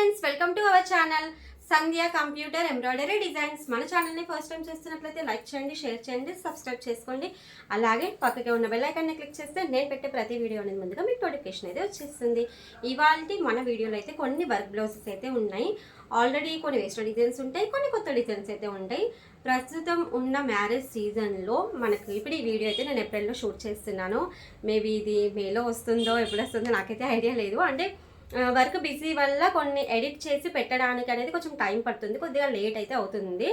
Friends welcome to our channel Sandhya computer embroidery designs మన ఛానల్ని first time చూస్తున్నట్లయితే like చేయండి షేర్ చేయండి సబ్స్క్రైబ్ చేసుకోండి. అలాగే పక్కకే ఉన్న బెల్ ఐకాన్ని క్లిక్ చేస్తే నేను పెట్టే ప్రతి వీడియో అనేది ముందుగా మీకు నోటిఫికేషన్ అయితే వచ్చేస్తుంది. ఇవాళ మన వీడియోలో అయితే కొన్ని వర్క్ బ్లౌజెస్ అయితే ఉన్నాయి. ఆల్రెడీ కొన్ని వేస్ట్ డిజైన్స్ ఉంటాయి కొన్ని కొత్త డిజైన్స్ అయితే ఉంటాయి. ప్రస్తుతం ఉన్న మ్యారేజ్ సీజన్లో మనకు ఇప్పుడు ఈ వీడియో అయితే నేను ఏప్రిల్లో షూట్ చేస్తున్నాను. మేబీ ఇది మేలో వస్తుందో ఎప్పుడు వస్తుందో నాకైతే ఐడియా లేదు. అంటే వర్క్ బిజీ వల్ల కొన్ని ఎడిట్ చేసి పెట్టడానికి అనేది కొంచెం టైం పడుతుంది. కొద్దిగా లేట్ అయితే అవుతుంది.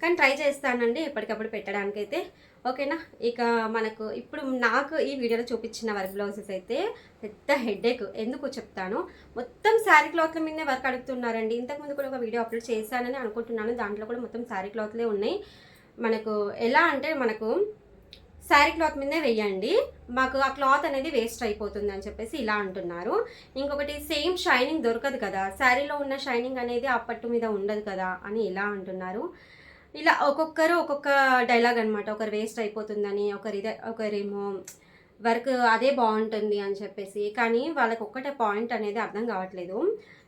కానీ ట్రై చేస్తానండి ఎప్పటికప్పుడు పెట్టడానికి అయితే ఓకేనా? ఇక మనకు ఇప్పుడు నాకు ఈ వీడియోలో చూపించిన వర్క్ బ్లౌజెస్ అయితే పెద్ద హెడేక్ ఎందుకు చెప్తాను? మొత్తం శారీ క్లాత్ల మీదనే వర్క్ అడుగుతున్నారండి. ఇంతకుముందు కూడా ఒక వీడియో అప్లోడ్ చేశానని అనుకుంటున్నాను. దాంట్లో కూడా మొత్తం శారీ క్లాత్లే ఉన్నాయి. మనకు ఎలా అంటే మనకు శారీ క్లాత్ మీదే వేయండి. మాకు ఆ క్లాత్ అనేది వేస్ట్ అయిపోతుంది అని చెప్పేసి ఇలా అంటున్నారు. ఇంకొకటి సేమ్ షైనింగ్ దొరకదు కదా. శారీలో ఉన్న షైనింగ్ అనేది ఆ పట్టు మీద ఉండదు కదా అని ఇలా అంటున్నారు. ఇలా ఒక్కొక్కరు ఒక్కొక్క డైలాగ్ అనమాట ఒకరు వేస్ట్ అయిపోతుందని ఒకరి ఒకరేమో వర్క్ అదే బాగుంటుంది అని చెప్పేసి. కానీ వాళ్ళకి ఒక్కటే పాయింట్ అనేది అర్థం కావట్లేదు.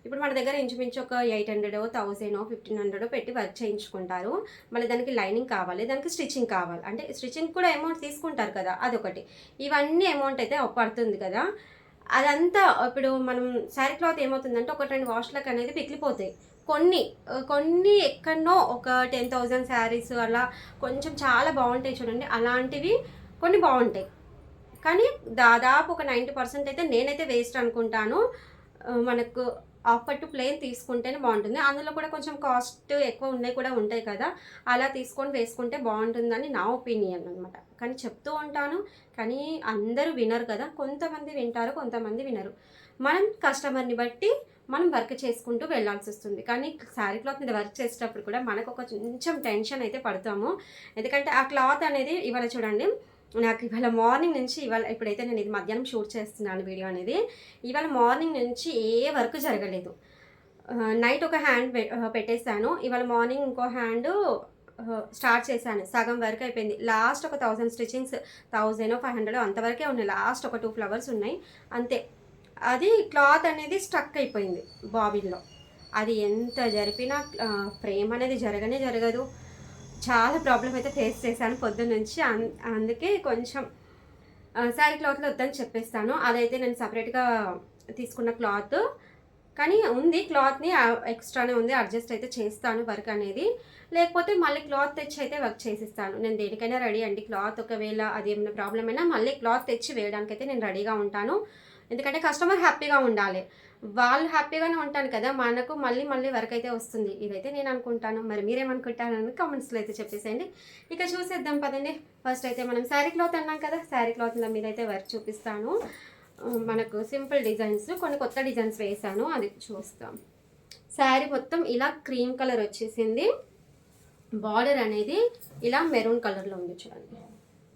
ఇప్పుడు మన దగ్గర ఇంచుమించు ఒక eight hundred thousand fifteen hundred పెట్టి వర్క్ చేయించుకుంటారు. మళ్ళీ దానికి లైనింగ్ కావాలి దానికి స్టిచ్చింగ్ కావాలి. అంటే స్టిచ్చింగ్ కూడా అమౌంట్ తీసుకుంటారు కదా అదొకటి. ఇవన్నీ అమౌంట్ అయితే పడుతుంది కదా. అదంతా ఇప్పుడు మనం శారీ క్లాత్ ఏమవుతుందంటే ఒక రెండు వాష్లకు అనేది పిక్లిపోతాయి. కొన్ని కొన్ని ఎక్కడనో ఒక టెన్ థౌజండ్ శారీస్ అలా కొంచెం చాలా బాగుంటాయి చూడండి. అలాంటివి కొన్ని బాగుంటాయి. కానీ దాదాపు ఒక నైంటీ పర్సెంట్ అయితే నేనైతే వేస్ట్ అనుకుంటాను. మనకు ఆఫర్ టు ప్లేన్ తీసుకుంటేనే బాగుంటుంది. అందులో కూడా కొంచెం కాస్ట్ ఎక్కువ ఉన్నాయి కూడా ఉంటాయి కదా అలా తీసుకొని వేసుకుంటే బాగుంటుందని నా ఒపీనియన్ అనమాట కానీ చెప్తూ ఉంటాను కానీ అందరూ వినరు కదా. కొంతమంది వింటారు కొంతమంది వినరు. మనం కస్టమర్ని బట్టి మనం వర్క్ చేసుకుంటూ వెళ్ళాల్సి వస్తుంది. కానీ శారీ క్లాత్ మీద వర్క్ చేసేటప్పుడు కూడా మనకు ఒక కొంచెం టెన్షన్ అయితే పడతాము. ఎందుకంటే ఆ క్లాత్ అనేది ఇవాళ చూడండి నాకు ఇవాళ మార్నింగ్ నుంచి ఇవాళ ఇప్పుడైతే నేను ఇది మధ్యాహ్నం షూట్ చేస్తున్నాను వీడియో అనేది. ఇవాళ మార్నింగ్ నుంచి ఏ వర్క్ జరగలేదు. నైట్ ఒక హ్యాండ్ పెట్టేశాను. ఇవాళ మార్నింగ్ ఇంకో హ్యాండ్ స్టార్ట్ చేశాను. సగం వరకు అయిపోయింది. లాస్ట్ ఒక thousand stitchings thousand five hundred అంతవరకే ఉన్నాయి. లాస్ట్ ఒక టూ ఫ్లవర్స్ ఉన్నాయి. అంతే. అది క్లాత్ అనేది స్ట్రక్ అయిపోయింది బాబిల్లో. అది ఎంత జరిపినా ఫ్రేమ్ అనేది జరగనే జరగదు. చాలా ప్రాబ్లం అయితే ఫేస్ చేశాను పొద్దున్న నుంచి. అందుకే కొంచెం శారీ క్లాత్లో వద్దని చెప్పేస్తాను. అదైతే నేను సపరేట్గా తీసుకున్న క్లాత్ కానీ ఉంది క్లాత్ని ఎక్స్ట్రానే ఉంది. అడ్జస్ట్ అయితే చేస్తాను వర్క్ అనేది. లేకపోతే మళ్ళీ క్లాత్ తెచ్చి అయితే వర్క్ చేసిస్తాను. నేను దేనికైనా రెడీ అండి. క్లాత్ ఒకవేళ అది ఏమైనా ప్రాబ్లం అయినా మళ్ళీ క్లాత్ తెచ్చి వేయడానికి అయితే నేను రెడీగా ఉంటాను. ఎందుకంటే కస్టమర్ హ్యాపీగా ఉండాలి. వాళ్ళు హ్యాపీగానే ఉంటాను కదా మనకు మళ్ళీ మళ్ళీ వర్క్ అయితే వస్తుంది. ఇదైతే నేను అనుకుంటాను. మరి మీరేమనుకుంటారని కామెంట్స్లో అయితే చెప్పేసేయండి. ఇక చూసేద్దాం పదండి. ఫస్ట్ అయితే మనం శారీ క్లాత్ అన్నాం కదా శారీ క్లాత్ల మీద అయితే వర్క్ చూపిస్తాను. మనకు సింపుల్ డిజైన్స్ కొన్ని కొత్త డిజైన్స్ వేసాను అది చూస్తాం. శారీ మొత్తం ఇలా క్రీమ్ కలర్ వచ్చేసింది. బార్డర్ అనేది ఇలా మెరూన్ కలర్లో ఉంది చూడండి.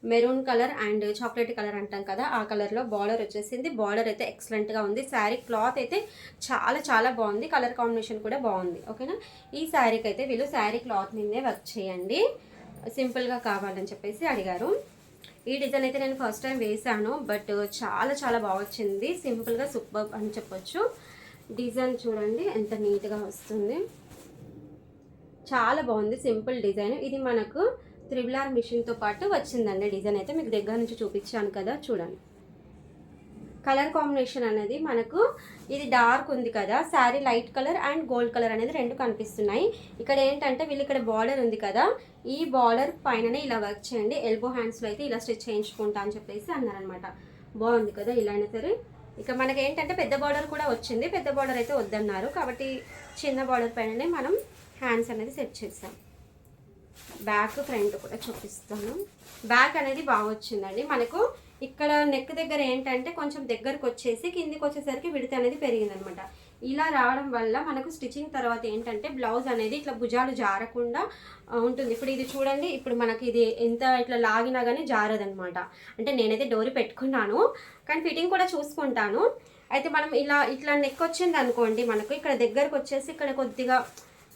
Maroon colour and chocolate colour అంటాం కదా ఆ కలర్లో బార్డర్ వచ్చేసింది. బార్డర్ అయితే ఎక్సలెంట్గా ఉంది. శారీ క్లాత్ అయితే చాలా చాలా బాగుంది. కలర్ కాంబినేషన్ కూడా బాగుంది. ఓకేనా ఈ శారీకి అయితే వీళ్ళు శారీ క్లాత్ మీదే వర్క్ చేయండి. సింపుల్గా కావాలని చెప్పేసి అడిగారు. ఈ డిజైన్ అయితే నేను ఫస్ట్ టైం వేసాను బట్ చాలా చాలా బాగా వచ్చింది. సింపుల్గా సూపర్ అని చెప్పొచ్చు. డిజైన్ చూడండి ఎంత నీట్గా వస్తుంది. చాలా బాగుంది సింపుల్ డిజైన్ ఇది మనకు త్రిబుల్ ఆర్ మిషన్తో పాటు వచ్చిందండి డిజైన్ అయితే మీకు దగ్గర నుంచి చూపించాను కదా చూడండి. కలర్ కాంబినేషన్ అనేది మనకు ఇది డార్క్ ఉంది కదా sari light colour and gold colour అనేది రెండు కనిపిస్తున్నాయి. ఇక్కడ ఏంటంటే వీళ్ళు ఇక్కడ బార్డర్ ఉంది కదా ఈ బార్డర్ పైననే ఇలా వర్క్ చేయండి. ఎల్బో హ్యాండ్స్లో అయితే ఇలా స్టిచ్ చేయించుకుంటా అని చెప్పేసి అన్నారనమాట బాగుంది కదా ఇలా అయినా సరే. ఇక మనకి ఏంటంటే పెద్ద బార్డర్ కూడా వచ్చింది పెద్ద బార్డర్ అయితే వద్దన్నారు. కాబట్టి చిన్న బార్డర్ పైననే మనం హ్యాండ్స్ అనేది సెట్ చేసాం. బ్యాక్ ఫ్రంట్ కూడా చూపిస్తాను. బ్యాక్ అనేది బాగా వచ్చిందండి. మనకు ఇక్కడ నెక్ దగ్గర ఏంటంటే కొంచెం దగ్గరకు వచ్చేసి కిందికి వచ్చేసరికి విడత అనేది పెరిగిందనమాట. ఇలా రావడం వల్ల మనకు స్టిచ్చింగ్ తర్వాత ఏంటంటే బ్లౌజ్ అనేది ఇట్లా భుజాలు జారకుండా ఉంటుంది. ఇప్పుడు ఇది చూడండి ఇప్పుడు మనకి ఇది ఎంత ఇట్లా లాగినా కానీ జారదనమాట. అంటే నేనైతే డోరీ పెట్టుకున్నాను కానీ ఫిట్టింగ్ కూడా చూసుకుంటాను. అయితే మనం ఇలా ఇట్లా నెక్ వచ్చింది అనుకోండి మనకు ఇక్కడ దగ్గరకు వచ్చేసి ఇక్కడ కొద్దిగా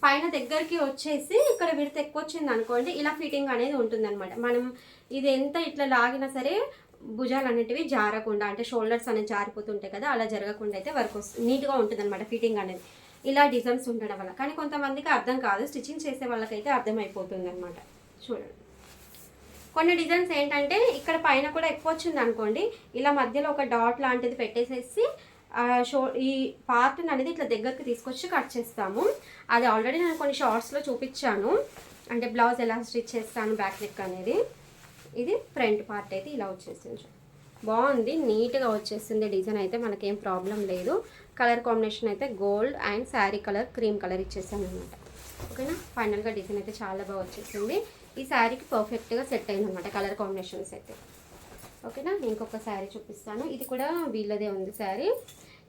పైన దగ్గరికి వచ్చేసి ఇక్కడ విడత ఎక్కువ వచ్చింది అనుకోండి ఇలా ఫిట్టింగ్ అనేది ఉంటుంది అనమాట మనం ఇది ఎంత ఇట్లా లాగినా సరే భుజాలు అనేటివి జారకుండా అంటే షోల్డర్స్ అనేది జారిపోతుంటాయి కదా అలా జరగకుండా అయితే వర్క్ వస్తుంది నీట్గా ఉంటుంది అనమాట ఫిట్టింగ్ అనేది. ఇలా డిజైన్స్ ఉండడం వల్ల. కానీ కొంతమందికి అర్థం కాదు స్టిచ్చింగ్ చేసే వాళ్ళకైతే అర్థమైపోతుంది అనమాట చూడండి. కొన్ని డిజైన్స్ ఏంటంటే ఇక్కడ పైన కూడా ఎక్కువ వచ్చింది అనుకోండి ఇలా మధ్యలో ఒక డాట్ లాంటిది పెట్టేసేసి షో ఈ పార్ట్ అనేది ఇట్లా దగ్గరికి తీసుకొచ్చి కట్ చేస్తాము. అది ఆల్రెడీ నేను కొన్ని షార్ట్స్లో చూపించాను. అంటే బ్లౌజ్ ఎలా స్టిచ్ చేస్తాను బ్యాక్ నెక్ అనేది. ఇది ఫ్రంట్ పార్ట్ అయితే ఇలా వచ్చేసింది బాగుంది నీట్గా వచ్చేసింది డిజైన్ అయితే మనకేం ప్రాబ్లం లేదు. కలర్ కాంబినేషన్ అయితే gold and sari colour cream colour ఇచ్చేసాను అనమాట. ఓకేనా ఫైనల్గా డిజైన్ అయితే చాలా బాగా వచ్చేసింది. ఈ శారీకి పర్ఫెక్ట్గా సెట్ అయింది అనమాట కలర్ కాంబినేషన్స్ అయితే. ఓకేనా? ఇంకొక శారీ చూపిస్తాను. ఇది కూడా వీళ్ళదే ఉంది శారీ.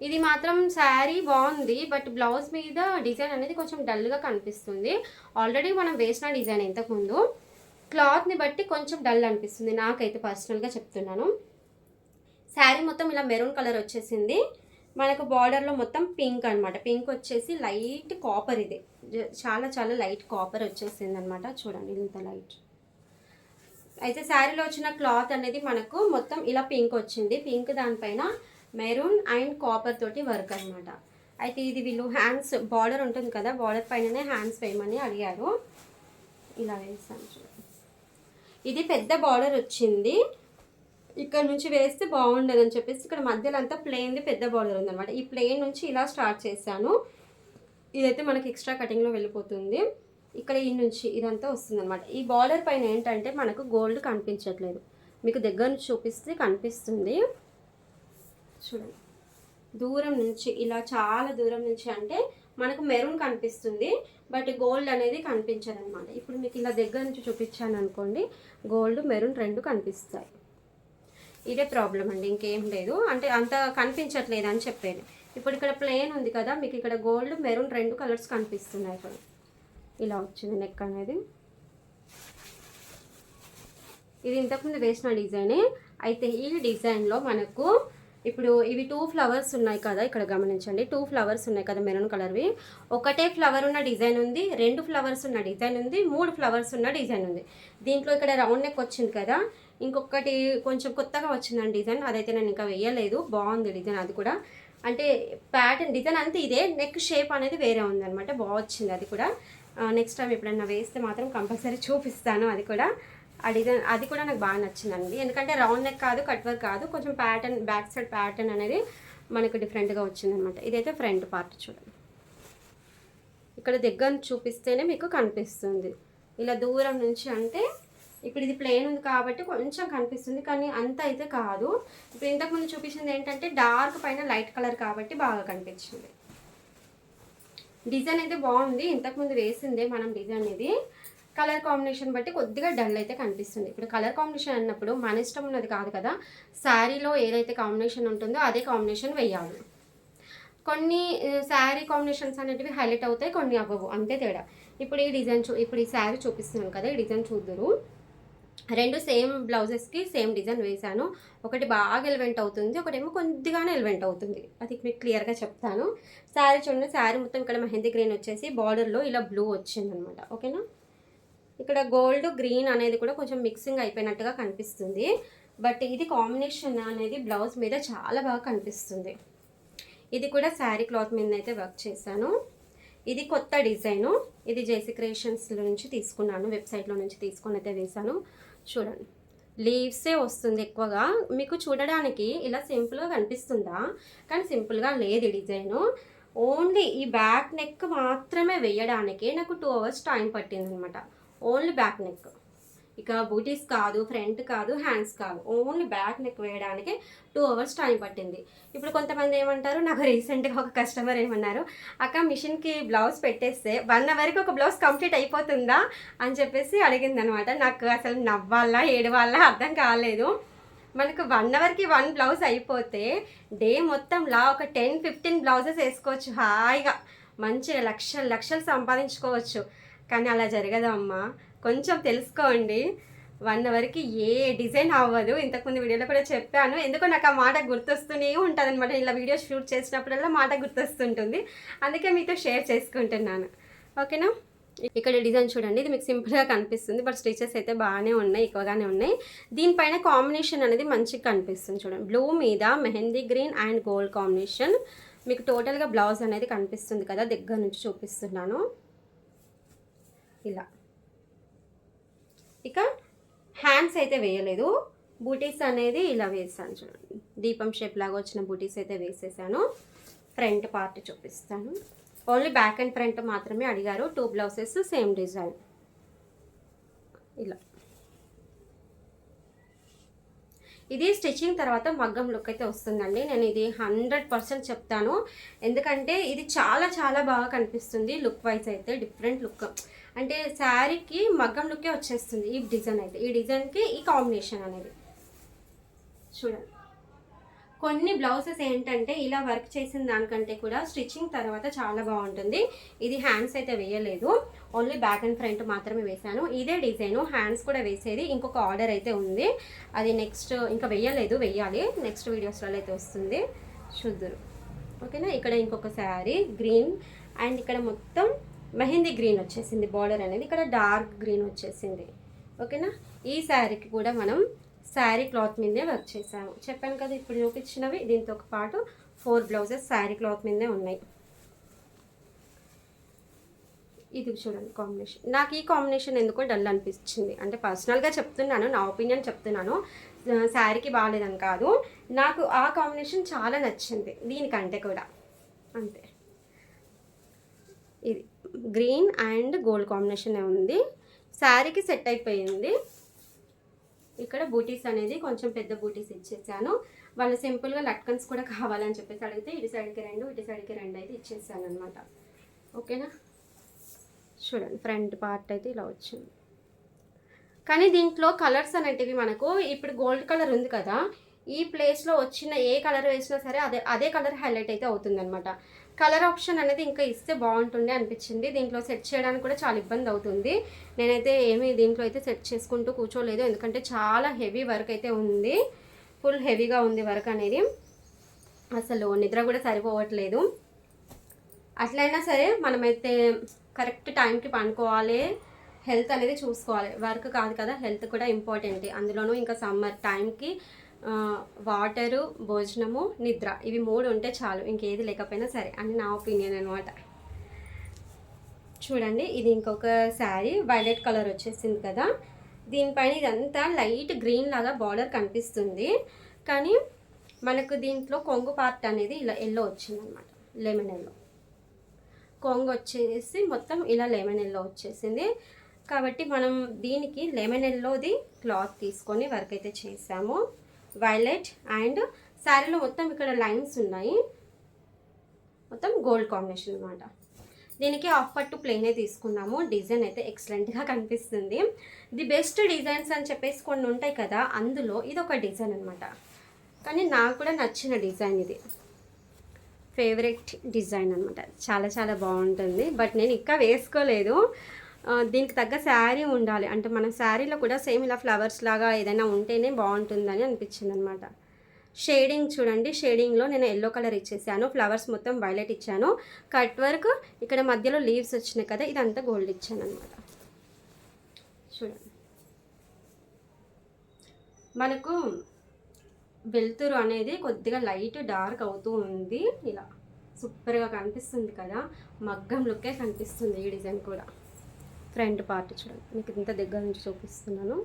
ఇది మాత్రం శారీ బాగుంది బట్ బ్లౌజ్ మీద డిజైన్ అనేది కొంచెం డల్గా కనిపిస్తుంది. ఆల్రెడీ మనం వేసిన డిజైన్ ఇంతకుముందు. క్లాత్ని బట్టి కొంచెం డల్ అనిపిస్తుంది నాకైతే పర్సనల్గా చెప్తున్నాను. శారీ మొత్తం ఇలా మెరూన్ కలర్ వచ్చేసింది. మనకు బార్డర్లో మొత్తం పింక్ అన్నమాట. పింక్ వచ్చేసి లైట్ కాపర్ ఇది. చాలా చాలా లైట్ కాపర్ వచ్చేసింది అనమాట చూడండి ఇంత లైట్. అయితే శారీలో వచ్చిన క్లాత్ అనేది మనకు మొత్తం ఇలా పింక్ వచ్చింది. పింక్ దానిపైన మెరూన్ అండ్ కాపర్ తోటి వర్క్ అనమాట అయితే ఇది వీళ్ళు హ్యాండ్స్ బార్డర్ ఉంటుంది కదా బార్డర్ పైననే హ్యాండ్స్ వేయమని అడిగారు. ఇలా వేసాను ఇది పెద్ద బార్డర్ వచ్చింది. ఇక్కడ నుంచి వేస్తే బాగుండదు అని చెప్పేసి ఇక్కడ మధ్యలో అంతా ప్లెయిన్ది పెద్ద బార్డర్ ఉందన్నమాట. ఈ ప్లెయిన్ నుంచి ఇలా స్టార్ట్ చేశాను. ఇదైతే మనకి ఎక్స్ట్రా కటింగ్లో వెళ్ళిపోతుంది. ఇక్కడ ఈ నుంచి ఇదంతా వస్తుంది అనమాట ఈ బార్డర్ పైన ఏంటంటే మనకు గోల్డ్ కనిపించట్లేదు. మీకు దగ్గర నుంచి చూపిస్తే కనిపిస్తుంది. చూడండి. దూరం నుంచి ఇలా చాలా దూరం నుంచి అంటే మనకు మెరూన్ కనిపిస్తుంది. బట్ గోల్డ్ అనేది కనిపించదు అనమాట ఇప్పుడు మీకు ఇలా దగ్గర నుంచి చూపించాను అనుకోండి గోల్డ్ మెరూన్ రెండు కనిపిస్తాయి. ఇదే ప్రాబ్లం అండి ఇంకేం లేదు. అంటే అంత కనిపించట్లేదు అని చెప్పాను ఇప్పుడు ఇక్కడ ప్లెయిన్ ఉంది కదా మీకు ఇక్కడ గోల్డ్ మెరూన్ రెండు కలర్స్ కనిపిస్తున్నాయి ఇక్కడ. ఇలా వచ్చింది నెక్ అనేది. ఇది ఇంతకుముందు వేసిన డిజైనే అయితే ఈ డిజైన్లో మనకు ఇప్పుడు ఇవి టూ ఫ్లవర్స్ ఉన్నాయి కదా ఇక్కడ గమనించండి. టూ ఫ్లవర్స్ ఉన్నాయి కదా మెరూన్ కలర్వి ఒకటే ఫ్లవర్ ఉన్న డిజైన్ ఉంది రెండు ఫ్లవర్స్ ఉన్న డిజైన్ ఉంది మూడు ఫ్లవర్స్ ఉన్న డిజైన్ ఉంది. దీంట్లో ఇక్కడ రౌండ్ నెక్ వచ్చింది కదా ఇంకొకటి కొంచెం కొత్తగా వచ్చిందండి డిజైన్ అదైతే నేను ఇంకా వేయలేదు. బాగుంది డిజైన్ అది కూడా. అంటే ప్యాటర్న్ డిజైన్ అంతా ఇదే నెక్ షేప్ అనేది వేరే ఉందనమాట బాగా వచ్చింది అది కూడా. నెక్స్ట్ టైం ఎప్పుడైనా వేస్తే మాత్రం కంపల్సరీ చూపిస్తాను. అది కూడా అడిగ అది కూడా నాకు బాగా నచ్చిందండి. ఎందుకంటే రౌండ్ నెక్ కాదు కట్ వర్క్ కాదు కొంచెం ప్యాటర్న్ బ్యాక్ సైడ్ ప్యాటర్న్ అనేది మనకు డిఫరెంట్గా వచ్చిందనమాట ఇదైతే ఫ్రంట్ పార్ట్ చూడండి. ఇక్కడ దగ్గర చూపిస్తేనే మీకు కనిపిస్తుంది. ఇలా దూరం నుంచి అంటే ఇప్పుడు ఇది ప్లెయిన్ ఉంది కాబట్టి కొంచెం కనిపిస్తుంది కానీ అంత అయితే కాదు. ఇప్పుడు ఇంతకుముందు చూపించింది ఏంటంటే డార్క్ పైన లైట్ కలర్ కాబట్టి బాగా కనిపించింది. డిజైన్ అయితే బాగుంది. ఇంతకుముందు వేసిందే మనం డిజైన్ ఇది. కలర్ కాంబినేషన్ బట్టి కొద్దిగా డల్ అయితే కనిపిస్తుంది. ఇప్పుడు కలర్ కాంబినేషన్ అన్నప్పుడు మన ఇష్టం ఉన్నది కాదు కదా శారీలో ఏదైతే కాంబినేషన్ ఉంటుందో అదే కాంబినేషన్ వేయాలి. కొన్ని శారీ కాంబినేషన్స్ అనేటివి హైలైట్ అవుతాయి కొన్ని అవ్వవు. అంతే తేడా. ఇప్పుడు ఈ డిజైన్ చూ ఇప్పుడు ఈ శారీ చూపిస్తున్నాను కదా ఈ డిజైన్ చూద్దరు. రెండు సేమ్ బ్లౌజెస్కి సేమ్ డిజైన్ వేశాను. ఒకటి బాగా ఎలివెంట్ అవుతుంది ఒకటేమో కొద్దిగానే ఎలివెంట్ అవుతుంది. అది మీకు క్లియర్గా చెప్తాను. శారీ చూడండి శారీ మొత్తం ఇక్కడ మెహందీ గ్రీన్ వచ్చేసి బార్డర్లో ఇలా బ్లూ వచ్చిందనమాట. ఓకేనా? ఇక్కడ గోల్డ్ గ్రీన్ అనేది కూడా కొంచెం మిక్సింగ్ అయిపోయినట్టుగా కనిపిస్తుంది. బట్ ఇది కాంబినేషన్ అనేది బ్లౌజ్ మీద చాలా బాగా కనిపిస్తుంది. ఇది కూడా శారీ క్లాత్ మీద అయితే వర్క్ చేశాను. ఇది కొత్త డిజైను. ఇది జేసీ క్రియేషన్స్లో నుంచి తీసుకున్నాను వెబ్సైట్లో నుంచి తీసుకొని అయితే వేశాను. చూడండి. లీవ్సే వస్తుంది ఎక్కువగా. మీకు చూడడానికి ఇలా సింపుల్గా కనిపిస్తుందా? కానీ సింపుల్గా లేదు డిజైను. ఓన్లీ ఈ బ్యాక్ నెక్ మాత్రమే వేయడానికి నాకు టూ అవర్స్ టైం పట్టింది అనమాట ఓన్లీ బ్యాక్ నెక్. ఇక బూటీస్ కాదు ఫ్రంట్ కాదు హ్యాండ్స్ కాదు. ఓన్లీ బ్యాక్ నెక్ వేయడానికి టూ అవర్స్ టైం పట్టింది. ఇప్పుడు కొంతమంది ఏమంటారు నాకు రీసెంట్గా ఒక కస్టమర్ ఏమన్నారు అక్క మిషన్కి బ్లౌజ్ పెట్టేస్తే వన్ అవర్కి ఒక బ్లౌజ్ కంప్లీట్ అయిపోతుందా? అని చెప్పేసి అడిగింది అనమాట నాకు అసలు నవ్వాలా ఏడవాలా అర్థం కాలేదు. మనకు వన్ అవర్కి వన్ బ్లౌజ్ అయిపోతే డే మొత్తంలా ఒక టెన్ ఫిఫ్టీన్ బ్లౌజెస్ వేసుకోవచ్చు హాయిగా. మంచిగా లక్షలు లక్షలు సంపాదించుకోవచ్చు. కానీ అలా జరగదమ్మా. కొంచెం తెలుసుకోండి. వన్ అవర్కి ఏ డిజైన్ అవ్వదు. ఇంతకుముందు వీడియోలో కూడా చెప్పాను. ఎందుకో నాకు ఆ మాట గుర్తొస్తూనే ఉంటుంది అనమాట ఇలా వీడియోస్ షూట్ చేసినప్పుడల్లా మాట గుర్తొస్తుంటుంది. అందుకే మీతో షేర్ చేసుకుంటున్నాను. ఓకేనా? ఇక్కడ డిజైన్ చూడండి. ఇది మీకు సింపుల్గా కనిపిస్తుంది. బట్ స్టిచెస్ అయితే బాగానే ఉన్నాయి ఎక్కువగానే ఉన్నాయి. దీనిపైన కాంబినేషన్ అనేది మంచిగా కనిపిస్తుంది చూడండి. బ్లూ మీద mehndi green and gold combination. మీకు టోటల్గా బ్లౌజ్ అనేది కనిపిస్తుంది కదా దగ్గర నుంచి చూపిస్తున్నాను. ఇలా. ఇక హ్యాండ్స్ అయితే వేయలేదు. బూటీస్ అనేది ఇలా వేసాను చూడండి. దీపం షేప్ లాగా వచ్చిన బూటీస్ అయితే వేసేసాను. ఫ్రంట్ పార్ట్ చూపిస్తాను. ఓన్లీ బ్యాక్ అండ్ ఫ్రంట్ మాత్రమే అడిగారు. Two blouses same design. ఇలా. ఇది స్టిచ్చింగ్ తర్వాత మగ్గం లుక్ అయితే వస్తుందండి. నేను ఇది హండ్రెడ్ పర్సెంట్ చెప్తాను. ఎందుకంటే ఇది చాలా చాలా బాగా కనిపిస్తుంది లుక్ వైజ్ అయితే డిఫరెంట్ లుక్ అంటే శారీకి మగ్గం లుక్కే వచ్చేస్తుంది ఈ డిజైన్ అయితే. ఈ డిజైన్కి ఈ కాంబినేషన్ అనేది. చూడండి. కొన్ని బ్లౌజెస్ ఏంటంటే ఇలా వర్క్ చేసిన దానికంటే కూడా స్టిచ్చింగ్ తర్వాత చాలా బాగుంటుంది. ఇది హ్యాండ్స్ అయితే వేయలేదు. ఓన్లీ బ్యాక్ అండ్ ఫ్రంట్ మాత్రమే వేశాను. ఇదే డిజైన్ హ్యాండ్స్ కూడా వేసేది. ఇంకొక ఆర్డర్ అయితే ఉంది. అది నెక్స్ట్ ఇంకా వేయలేదు వెయ్యాలి. నెక్స్ట్ వీడియోస్లో అయితే వస్తుంది. చూద్దురు. ఓకేనా? ఇక్కడ ఇంకొక శారీ గ్రీన్. అండ్ ఇక్కడ మొత్తం మెహందీ గ్రీన్ వచ్చేసింది. బార్డర్ అనేది ఇక్కడ డార్క్ గ్రీన్ వచ్చేసింది. ఓకేనా? ఈ శారీకి కూడా మనం శారీ క్లాత్ మీదే వర్క్ చేసాము చెప్పాను కదా ఇప్పుడు చూపించినవి. దీంతో పాటు ఫోర్ బ్లౌజెస్ శారీ క్లాత్ మీదే ఉన్నాయి. ఇది చూడండి కాంబినేషన్ నాకు ఈ కాంబినేషన్ ఎందుకో డల్ అనిపించింది. అంటే పర్సనల్గా చెప్తున్నాను నా ఒపీనియన్ చెప్తున్నాను. శారీకి బాగాలేదని కాదు. నాకు ఆ కాంబినేషన్ చాలా నచ్చింది దీనికంటే కూడా. అంతే. ఇది గ్రీన్ అండ్ గోల్డ్ కాంబినేషన్ ఉంది. శారీకి సెట్ అయిపోయింది. ఇక్కడ బూటీస్ అనేది కొంచెం పెద్ద బూటీస్ ఇచ్చేసాను. వాళ్ళు సింపుల్గా లట్కన్స్ కూడా కావాలని చెప్పేసి అడిగితే ఇటు సైడ్కి రెండు ఇటు సైడ్కి రెండు అయితే ఇచ్చేసాను అనమాట ఓకేనా? చూడండి ఫ్రంట్ పార్ట్ అయితే ఇలా వచ్చింది. కానీ దీంట్లో కలర్స్ అనేటివి మనకు ఇప్పుడు గోల్డ్ కలర్ ఉంది కదా ఈ ప్లేస్లో వచ్చిన ఏ కలర్ వేసినా సరే అదే అదే కలర్ హైలైట్ అయితే అవుతుంది అనమాట కలర్ ఆప్షన్ అనేది ఇంకా ఇస్తే బాగుంటుండే అనిపించింది. దీంట్లో సెట్ చేయడానికి కూడా చాలా ఇబ్బంది అవుతుంది. నేనైతే ఏమీ దీంట్లో అయితే సెట్ చేసుకుంటూ కూర్చోలేదు. ఎందుకంటే చాలా హెవీ వర్క్ అయితే ఉంది. ఫుల్ హెవీగా ఉంది వర్క్ అనేది. అసలు నిద్ర కూడా సరిపోవట్లేదు. అట్లయినా సరే మనమైతే కరెక్ట్ టైంకి పండుకోవాలి. హెల్త్ అనేది చూసుకోవాలి. వర్క్ కాదు కదా హెల్త్ కూడా ఇంపార్టెంట్. అందులోనూ ఇంకా సమ్మర్ టైంకి వాటరు భోజనము నిద్ర ఇవి మూడు ఉంటే చాలు. ఇంకేది లేకపోయినా సరే అని నా ఒపీనియన్ అనమాట చూడండి ఇది ఇంకొక శారీ. వైలెట్ కలర్ వచ్చేసింది కదా. దీనిపైన ఇదంతా లైట్ గ్రీన్ లాగా బార్డర్ కనిపిస్తుంది. కానీ మనకు దీంట్లో కొంగు పార్ట్ అనేది ఇలా ఎల్లో వచ్చిందనమాట లెమన్ ఎల్లో. కొంగు వచ్చేసి మొత్తం ఇలా లెమన్ ఎల్లో వచ్చేసింది. కాబట్టి మనం దీనికి లెమన్ ఎల్లోది క్లాత్ తీసుకొని వర్క్ అయితే చేసాము. వైలెట్ అండ్ శారీలో మొత్తం ఇక్కడ లైన్స్ ఉన్నాయి. మొత్తం గోల్డ్ కాంబినేషన్ అనమాట దీనికి ఆఫ్ పట్టు ప్లేనే తీసుకున్నాము. డిజైన్ అయితే ఎక్సలెంట్గా కనిపిస్తుంది. ది బెస్ట్ డిజైన్స్ అని చెప్పేసి కొన్ని ఉంటాయి కదా అందులో ఇది ఒక డిజైన్ అనమాట కానీ నాకు కూడా నచ్చిన డిజైన్ ఇది. ఫేవరెట్ డిజైన్ అనమాట చాలా చాలా బాగుంటుంది. బట్ నేను ఇంకా వేసుకోలేదు. దీనికి తగ్గ శారీ ఉండాలి. అంటే మన శారీలో కూడా సేమ్ ఇలా ఫ్లవర్స్ లాగా ఏదైనా ఉంటేనే బాగుంటుందని అనిపించింది అనమాట షేడింగ్ చూడండి. షేడింగ్లో నేను ఎల్లో కలర్ ఇచ్చేసాను. ఫ్లవర్స్ మొత్తం వైలెట్ ఇచ్చాను. కట్ వర్క్ ఇక్కడ మధ్యలో లీవ్స్ వచ్చినాయి కదా ఇదంతా గోల్డ్ ఇచ్చాను అనమాట చూడండి. మనకు వెలుతురు అనేది కొద్దిగా లైట్ డార్క్ అవుతూ ఉంది. ఇలా సూపర్గా కనిపిస్తుంది కదా. మగ్గం లుక్కే కనిపిస్తుంది ఈ డిజైన్ కూడా. ఫ్రంట్ పార్ట్ చూడండి. మీకు ఇంత దగ్గర నుంచి చూపిస్తున్నాను.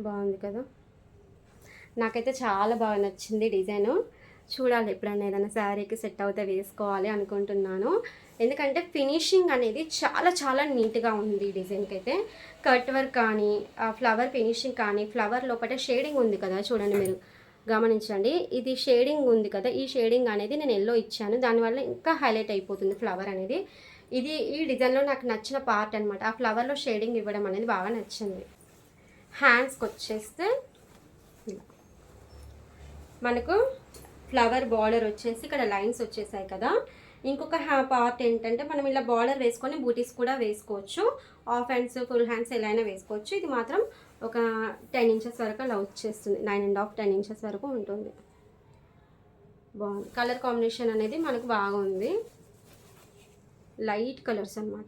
బాగుంది కదా. నాకైతే చాలా బాగా నచ్చింది డిజైను. చూడాలి ఎప్పుడైనా ఏదైనా శారీకి సెట్ అవుతే వేసుకోవాలి అనుకుంటున్నాను. ఎందుకంటే ఫినిషింగ్ అనేది చాలా చాలా నీట్గా ఉంది ఈ డిజైన్కి అయితే కట్ వర్క్ కానీ ఆ ఫ్లవర్ ఫినిషింగ్ కానీ ఫ్లవర్ లోపల షేడింగ్ ఉంది కదా. చూడండి మీరు. గమనించండి. ఇది షేడింగ్ ఉంది కదా ఈ షేడింగ్ అనేది నేను ఎల్లో ఇచ్చాను. దానివల్ల ఇంకా హైలైట్ అయిపోతుంది ఫ్లవర్ అనేది. ఇది ఈ డిజైన్లో నాకు నచ్చిన పార్ట్ అనమాట ఆ ఫ్లవర్లో షేడింగ్ ఇవ్వడం అనేది బాగా నచ్చింది. హ్యాండ్స్కి వచ్చేస్తే మనకు ఫ్లవర్ బార్డర్ వచ్చేసి ఇక్కడ లైన్స్ వచ్చేసాయి కదా. ఇంకొక హ్యా పార్ట్ ఏంటంటే మనం ఇలా బార్డర్ వేసుకొని బూటీస్ కూడా వేసుకోవచ్చు. హాఫ్ హ్యాండ్స్ ఫుల్ హ్యాండ్స్ ఎలా అయినా వేసుకోవచ్చు. ఇది మాత్రం ఒక టెన్ ఇంచెస్ వరకు అలా వచ్చేస్తుంది. Nine and half ten inches వరకు ఉంటుంది. బాగుంది. కలర్ కాంబినేషన్ అనేది మనకు బాగుంది. లైట్ కలర్స్ అనమాట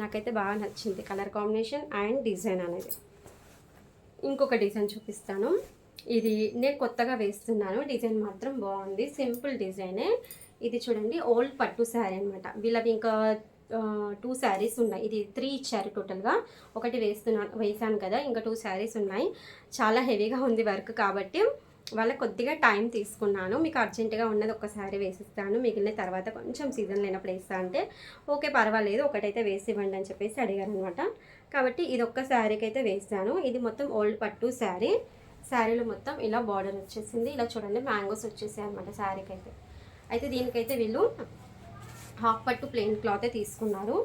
నాకైతే బాగా నచ్చింది కలర్ కాంబినేషన్ అండ్ డిజైన్ అనేది. ఇంకొక డిజైన్ చూపిస్తాను. ఇది నేను కొత్తగా వేస్తున్నాను. డిజైన్ మాత్రం బాగుంది. సింపుల్ డిజైనే ఇది చూడండి ఓల్డ్ పట్టు శారీ అనమాట వీళ్ళవి ఇంకా టూ శారీస్ ఉన్నాయి. ఇది త్రీ ఇచ్చారు టోటల్గా ఒకటి వేస్తున్నాను వేసాను కదా ఇంకా టూ శారీస్ ఉన్నాయి. చాలా హెవీగా ఉంది వర్క్ కాబట్టి వాళ్ళ కొద్దిగా టైం తీసుకున్నాను. మీకు అర్జెంటుగా ఉన్నది ఒక శారీ వేసిస్తాను. మిగిలిన తర్వాత కొంచెం సీజన్ లేనప్పుడు వేస్తా అంటే ఓకే పర్వాలేదు ఒకటైతే వేసి ఇవ్వండి అని చెప్పేసి అడిగారు అనమాట కాబట్టి ఇది ఒక్క శారీకి అయితే వేసాను ఇది మొత్తం ఓల్డ్ పట్టు శారీ శారీలో మొత్తం ఇలా బార్డర్ వచ్చేసింది. ఇలా చూడండి మ్యాంగోస్ వచ్చేసాయి అనమాట శారీకి అయితే. అయితే దీనికైతే వీళ్ళు హాఫ్ పట్టు ప్లెయిన్ క్లాతే తీసుకున్నారు.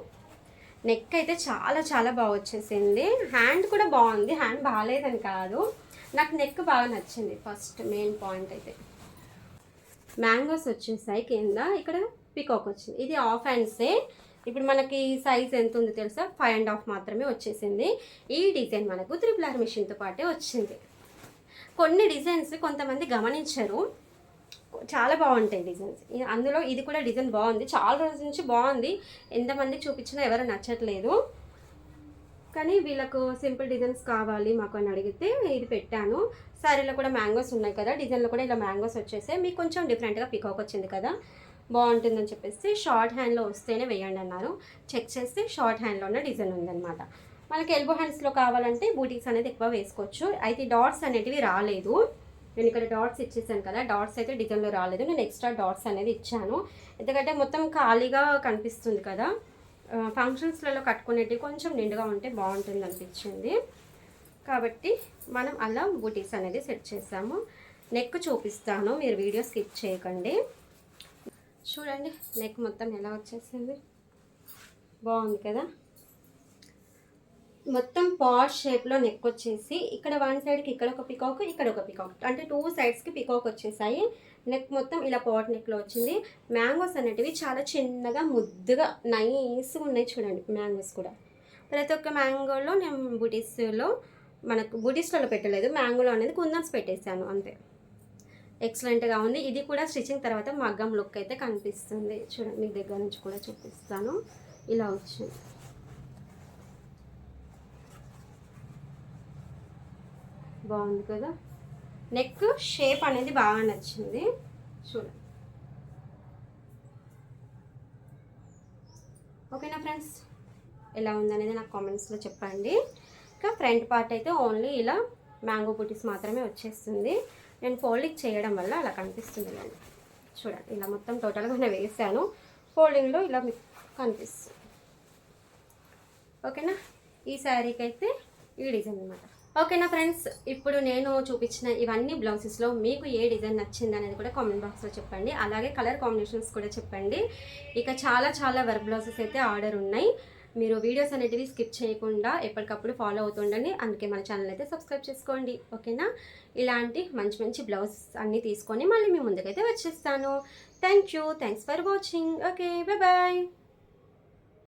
నెక్ అయితే చాలా చాలా బాగా వచ్చేసింది. హ్యాండ్ కూడా బాగుంది. హ్యాండ్ బాగాలేదని కాదు. నాకు నెక్ బాగా నచ్చింది ఫస్ట్ మెయిన్ పాయింట్ అయితే. మ్యాంగోస్ వచ్చేసాయి కింద. ఇక్కడ పికాక్ వచ్చింది. ఇది ఆఫ్ హ్యాండ్సే ఇప్పుడు మనకి సైజ్ ఎంత ఉందో తెలుసా? ఫైవ్ అండ్ హాఫ్ మాత్రమే వచ్చేసింది. ఈ డిజైన్ మనకు త్రిపుల్ ఆర్ మిషన్తో పాటే వచ్చింది. కొన్ని డిజైన్స్ కొంతమంది గమనించరు. చాలా బాగుంటాయి డిజైన్స్. అందులో ఇది కూడా డిజైన్ బాగుంది. చాలా రోజుల నుంచి బాగుంది. ఎంతమందికి చూపించినా ఎవరు నచ్చట్లేదు. కానీ వీళ్ళకు సింపుల్ డిజైన్స్ కావాలి మాకు అని అడిగితే ఇది పెట్టాను. శారీలో కూడా మ్యాంగోస్ ఉన్నాయి కదా డిజైన్లో కూడా ఇలా మ్యాంగోస్ వచ్చేసాయి. మీకు కొంచెం డిఫరెంట్గా పికాక్ వచ్చింది కదా బాగుంటుందని చెప్పేసి షార్ట్ హ్యాండ్లో వస్తేనే వేయండి అన్నారు. చెక్ చేస్తే షార్ట్ హ్యాండ్లో ఉన్న డిజైన్ ఉందన్నమాట. మనకి ఎల్బో హ్యాండ్స్లో కావాలంటే బూటిక్స్ అనేది ఎక్కువ వేసుకోవచ్చు. అయితే డాట్స్ అనేటివి రాలేదు. నేను ఇక్కడ డాట్స్ ఇచ్చేసాను కదా. డాట్స్ అయితే డిజైన్లో రాలేదు. నేను ఎక్స్ట్రా డాట్స్ అనేది ఇచ్చాను. ఎందుకంటే మొత్తం ఖాళీగా కనిపిస్తుంది కదా. ఫంక్షన్స్లలో కట్టుకునేటివి కొంచెం నిండుగా ఉంటే బాగుంటుంది అనిపించింది. కాబట్టి మనం అలా బూటీస్ అనేది సెట్ చేసాము. నెక్ చూపిస్తాను. మీరు వీడియో స్కిప్ చేయకండి. చూడండి నెక్ మొత్తం ఎలా వచ్చేసింది? బాగుంది కదా? మొత్తం పాట్ షేప్లో నెక్ వచ్చేసి ఇక్కడ వన్ సైడ్కి ఇక్కడ ఒక పికాక్ ఇక్కడ ఒక పికాక్ అంటే టూ సైడ్స్కి పికాక్ వచ్చేసాయి. నెక్ మొత్తం ఇలా పాట్ నెక్లో వచ్చింది. మ్యాంగోస్ అనేటివి చాలా చిన్నగా ముద్దుగా నైస్గా ఉన్నాయి చూడండి మ్యాంగోస్ కూడా. ప్రతి ఒక్క మ్యాంగోలో నేను బుటీస్లో మనకు బుటీస్లలో పెట్టలేదు. మ్యాంగోలో అనేది కుందన్స్ పెట్టేశాను అంతే. ఎక్సలెంట్గా ఉంది. ఇది కూడా స్టిచ్చింగ్ తర్వాత మగ్గం లుక్ అయితే కనిపిస్తుంది. చూడండి మీ దగ్గర నుంచి కూడా చూపిస్తాను. ఇలా వచ్చింది. బాగుంది కదా. నెక్ షేప్ అనేది బాగా నచ్చింది. చూడండి ఓకేనా ఫ్రెండ్స్ ఎలా ఉందనేది నాకు కామెంట్స్లో చెప్పండి. ఇంకా ఫ్రంట్ పార్ట్ అయితే ఓన్లీ ఇలా మ్యాంగో బుటీస్ మాత్రమే వచ్చేస్తుంది. నేను ఫోల్డింగ్ చేయడం వల్ల అలా కనిపిస్తుంది అండి చూడండి ఇలా మొత్తం టోటల్గా నేను వేసాను. ఫోల్డింగ్లో ఇలా మీకు కనిపిస్తుంది. ఓకేనా ఈ శారీకి అయితే ఈ డిజైన్ అనమాట ఓకేనా ఫ్రెండ్స్ ఇప్పుడు నేను చూపించిన ఇవన్నీ బ్లౌజెస్లో మీకు ఏ డిజైన్ నచ్చింది అనేది కూడా కామెంట్ బాక్స్లో చెప్పండి. అలాగే కలర్ కాంబినేషన్స్ కూడా చెప్పండి. ఇక చాలా చాలా వర్క్ బ్లౌజెస్ అయితే ఆర్డర్ ఉన్నాయి. మీరు వీడియోస్ అనేటివి స్కిప్ చేయకుండా ఎప్పటికప్పుడు ఫాలో అవుతుండండి అందుకే మన ఛానల్ అయితే సబ్స్క్రైబ్ చేసుకోండి. ఓకేనా? ఇలాంటి మంచి మంచి బ్లౌజ్ అన్నీ తీసుకొని మళ్ళీ మీ ముందుకైతే వచ్చేస్తాను. Thank you. Thanks for watching. Okay bye.